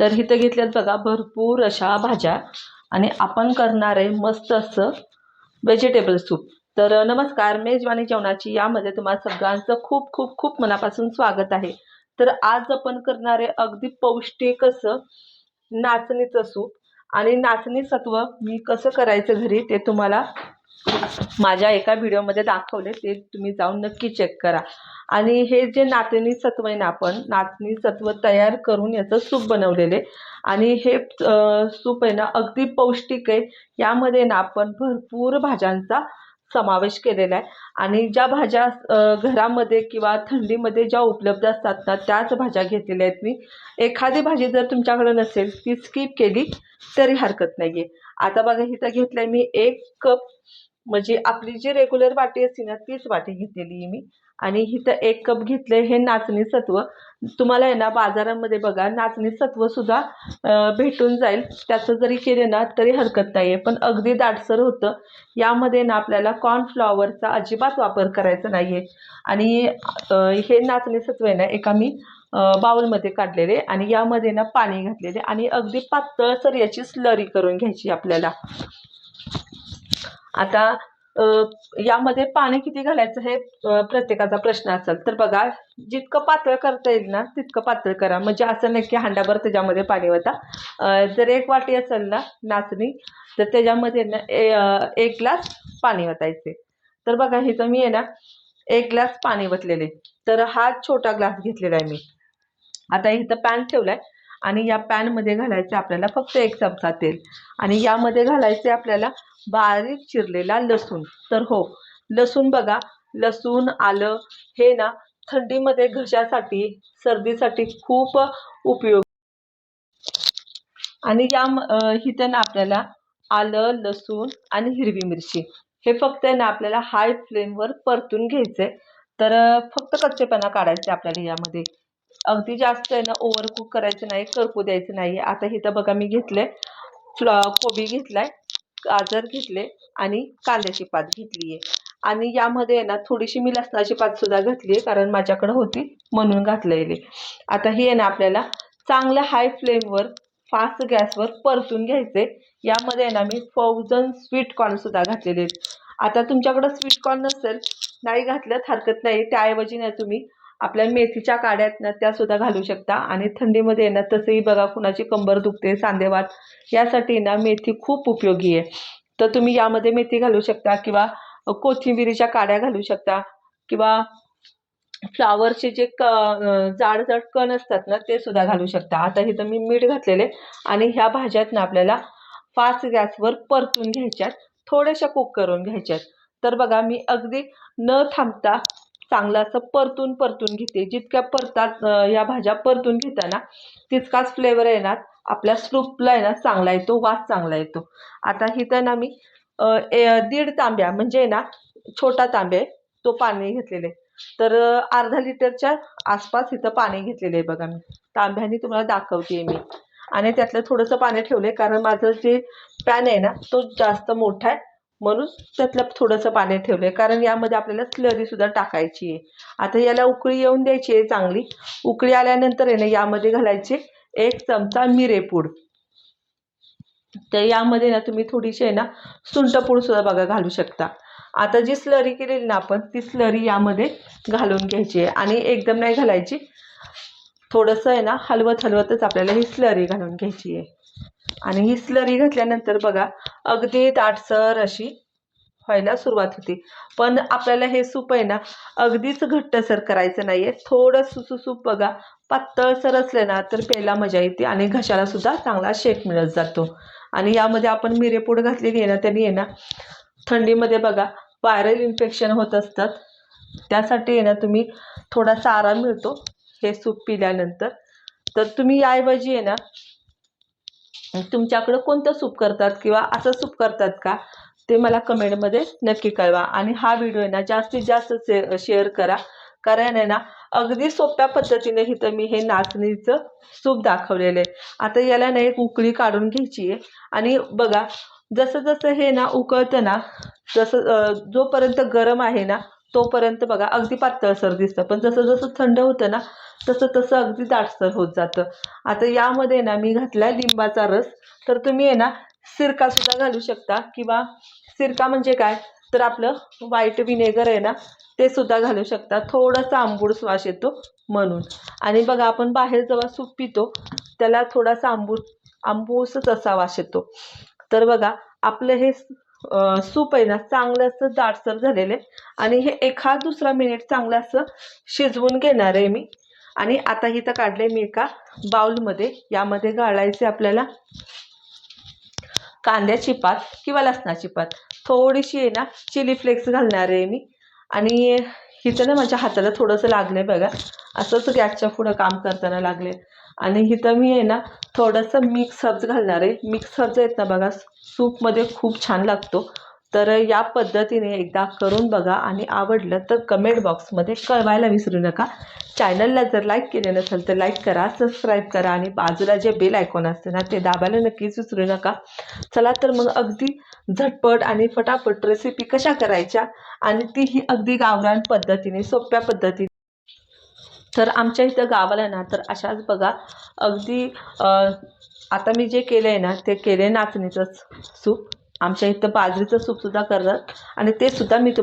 तर इथं घेतल्यात बघा भरपूर अशा भाज्या. आणि आपण करणार आहे मस्त असं व्हेजिटेबल सूप तर नमस्कार मेजवानी जेवणाची यामध्ये तुम्हाला सगळ्यांचं खूप खूप खूप मनापासून स्वागत आहे. तर आज आपण करणार आहे अगदी पौष्टिक असं नाचणीचं सूप आणि नाचणी सत्व मी कसं करायचं घरी ते तुम्हाला माझ्या एका व्हिडिओमध्ये दाखवले ते तुम्ही जाऊन नक्की चेक करा. आणि हे जे नाचणी सत्व आहे ना आपण नाचणी सत्व तयार करून याचं सूप बनवलेले. आणि हे सूप आहे ना अगदी पौष्टिक आहे. यामध्ये ना आपण भरपूर भाज्यांचा समावेश केलेला आहे. आणि ज्या भाज्या घरामध्ये किंवा थंडीमध्ये ज्या उपलब्ध असतात ना त्याच भाज्या घेतलेल्या आहेत मी. एखादी भाजी जर तुमच्याकडे नसेल ती स्किप केली तरी हरकत नाही आहे आता बघा इथं घेतलं मी एक कप म्हणजे आपली जी रेग्युलर वाटी असते ना तीच वाटी घेतलेली आहे मी. आणि इथं एक कप घेतलं हे नाचणी सत्व. तुम्हाला आहे ना बाजारामध्ये बघा नाचणी सत्व सुद्धा भेटून जाईल. त्याचं जरी केलं ना तरी हरकत नाही आहे पण अगदी दाटसर होतं. यामध्ये ना आपल्याला कॉर्नफ्लॉवरचा अजिबात वापर करायचा नाही आहे आणि हे नाचणी सत्व आहे ना एका मी बाऊलमध्ये बाउलमध्ये काढलेले. आणि यामध्ये ना पाणी घातलेले. आणि अगदी पातळसर याची स्लरी करून घ्यायची आपल्याला. आता यामध्ये पाणी किती घालायचं हे प्रत्येकाचा प्रश्न असेल. तर बघा जितकं पातळ करता येईल ना तितकं पातळ करा. म्हणजे असं नाही की हांडाभर त्याच्यामध्ये पाणी होता. जर एक वाटी असेल ना नाचणी तर त्याच्यामध्ये ना ए- एक ग्लास पाणी ओतायचे. तर बघा हिचं मी आहे ना एक ग्लास पाणी ओतलेले. तर हा छोटा ग्लास घेतलेला आहे मी. आता इथं पॅन ठेवलाय. आणि या पॅनमध्ये घालायचे आपल्याला फक्त एक चमचा तेल. आणि यामध्ये घालायचे आपल्याला बारीक चिरलेला लसूण. तर हो लसूण बघा लसूण आलं हे ना थंडीमध्ये घशासाठी सर्दीसाठी खूप उपयोग. आणि या इथं ना आपल्याला आलं लसूण आणि हिरवी मिरची. हे फक्त ना आपल्याला हाय फ्लेमवर परतून घ्यायचे तर फक्त कच्चेपणा काढायचे आपल्याला यामध्ये. अगदी जास्त आहे ना ओव्हर कुक करायचं नाही करपू द्यायचं नाही. आता इथं बघा मी घेतले फ्लॉ कोबी घेतलाय गाजर घेतले आणि कांद्याची पात घेतली आहे आणि यामध्ये आहे ना थोडीशी मी लसणाची पात सुद्धा घातली आहे कारण माझ्याकडे होती म्हणून घातलेली. आता ही आहे ना आपल्याला चांगल्या हाय फ्लेमवर फास्ट गॅसवर परतून घ्यायचे यामध्ये आहे ना मी फौजन स्वीट कॉर्न सुद्धा घातलेले आहेत. आता तुमच्याकडं स्वीट कॉर्न नसेल नाही घातल्यात हरकत नाही. त्याऐवजी ना तुम्ही आपल्या मेथीच्या काड्यात ना त्या सुद्धा घालू शकता. आणि थंडीमध्ये ना तसंही बघा कुणाची कंबर दुखते सांधेवात यासाठी ना मेथी खूप उपयोगी आहे. तर तुम्ही यामध्ये मेथी घालू शकता किंवा कोथिंबिरीच्या काड्या घालू शकता किंवा फ्लावरचे जे क जाड जाड कण असतात ना ते सुद्धा घालू शकता. आता इथं मी मीठ घातलेले आणि ह्या भाज्यात ना आपल्याला फास्ट गॅसवर परतून घ्यायच्यात थोड्याशा कुक करून घ्यायच्यात. तर बघा मी अगदी न थांबता चांगलं असं परतून परतून घेते. जितक्या परतात या भाज्या परतून घेताना तितकाच फ्लेवर येणार आपल्या सूपला आहे ना चांगला येतो वास चांगला येतो. आता हिथं ना मी ए- दीड तांब्या म्हणजे ना छोटा तांब्या आहे तो पाणी घेतलेले तर अर्धा लिटरच्या आसपास इथं पाणी घेतलेलं आहे बघा मी. तांब्याने तुम्हाला दाखवते मी. आणि त्यातलं थोडंसं पाणी ठेवले कारण माझं जे पॅन आहे ना तो जास्त मोठा आहे म्हणून त्यातलं थोडंसं पाणी ठेवलं आहे कारण यामध्ये आपल्याला स्लरीसुद्धा टाकायची आहे. आता याला उकळी येऊन द्यायची आहे चांगली. उकळी आल्यानंतर आहे ना यामध्ये घालायचे एक चमचा मिरेपूड तर यामध्ये ना तुम्ही थोडीशी आहे ना सुंटपूडसुद्धा बघा घालू शकता. आता जी स्लरी केलेली ना आपण ती स्लरी यामध्ये घालून घ्यायची आहे. आणि एकदम नाही घालायची. थोडंसं आहे ना हलवत हलवतच आपल्याला ही स्लरी घालून घ्यायची आहे. आणि ही स्लरी घातल्यानंतर बघा अगदी दाटसर अशी व्हायला सुरुवात होती. पण आपल्याला हे सूप आहे ना अगदीच घट्टसर करायचं नाही आहे थोडं सुसू सूप बघा पातळसर असले ना तर प्यायला मजा येते आणि घशाला सुद्धा चांगला शेक मिळत जातो. आणि यामध्ये आपण मिरेपूड घातलेली आहे ना त्यांनी आहे ना थंडीमध्ये बघा व्हायरल इन्फेक्शन होत असतात. त्यासाठी आहे ना तुम्ही थोडासा आराम मिळतो हे सूप पिल्यानंतर. तर तुम्ही याऐवजी आहे ना तुमच्याकडं कोणतं सूप करतात किंवा असं सूप करतात का ते मला कमेंटमध्ये नक्की कळवा. आणि हा व्हिडिओ आहे ना जास्तीत जास्त शे शेअर करा. कारण आहे ना अगदी सोप्या पद्धतीने इथं मी हे नाचणीचं सूप दाखवलेलं आहे. आता याला ना एक उकळी काढून घ्यायची आहे. आणि बघा जसं जसं हे ना उकळतं ना जसं जोपर्यंत गरम आहे ना तोपर्यंत बघा अगदी पातळसर दिसतं. पण जसं जसं थंड होतं ना तसं तसं अगदी दाटसर होत जातं. आता यामध्ये ना मी घातला लिंबाचा रस. तर तुम्ही आहे ना सिरकासुद्धा घालू शकता. किंवा सिरका म्हणजे काय? तर आपलं व्हाईट विनेगर आहे ना ते सुद्धा घालू शकता. थोडासा आंबूड श्वास येतो म्हणून. आणि बघा आपण बाहेर जेव्हा सूप पितो त्याला थोडासा आंबूड आंबूसच असा वास येतो. तर बघा आपलं हे सूप आहे ना चांगलं असं दाटसर झालेलं आहे. आणि हे एखाद दुसरा मिनिट चांगलं असं शिजवून घेणार आहे मी. आणि आता इथं काढले मी एका बाउलमध्ये. यामध्ये गाळायचे आपल्याला कांद्याची पात किंवा लसणाची पात. थोडीशी आहे ना चिली फ्लेक्स घालणार आहे मी. आणि हिथं ना माझ्या हाताला थोडंसं लागलं बघा. असंच गॅसच्या पुढं काम करताना लागले आणि हिथं मी आहे ना थोडंसं मिक्स हर्ब्स घालणार आहे. मिक्स हर्ब्स आहेत ना बघा सूपमध्ये खूप छान लागतो. तर या पद्धतीने एकदा करून बघा आणि आवडलं तर कमेंट बॉक्समध्ये कळवायला विसरू नका. चॅनलला जर लाईक केले नसेल तर लाईक करा सबस्क्राईब करा आणि बाजूला जे बेल आयकॉन असते ना ते दाबायला नक्कीच विसरू नका. चला तर मग अगदी झटपट आणि फटाफट रेसिपी कशा करायच्या आणि तीही अगदी गावरान पद्धतीने सोप्या पद्धतीने. तर आमच्या इथं गावाला ना तर अशाच बघा अगदी आता मी जे केलं आहे ना ते केले नाचणीचं सूप. आमच्या इथं बाजरीचं सूपसुद्धा करतात. आणि ते सुद्धा मी तुम्हाला